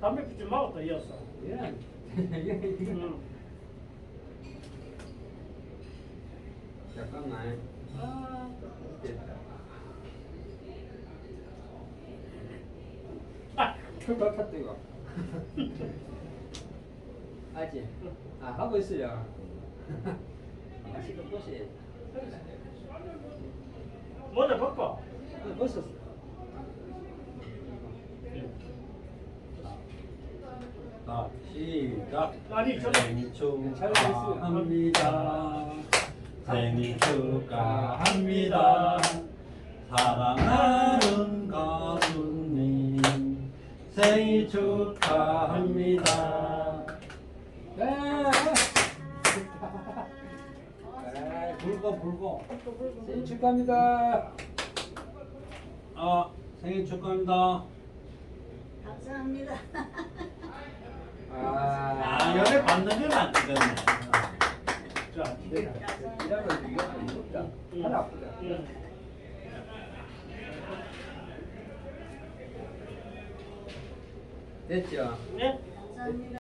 담배 피지 말았다 이었어. 예. 응. 잠깐만. 아, 됐다. 아, 출발 탔대가. 아지? 아, 하고 있어요. 아시도 보시. 모자 벗고. 어, 벗었어. 자, 시작. 생일 축하합니다. 생일 축하합니다. 사랑하는 가수님 생일 축하합니다. 네. 네, 불고 불고. 생일 축하합니다. 아, 생일 축하합니다. 감사합니다. 아, 아, 연애 받는 건안 되겠네. 자, 이러면 이거 무섭다. 하나 아프다. 응. 됐죠? 네? 감사합니다.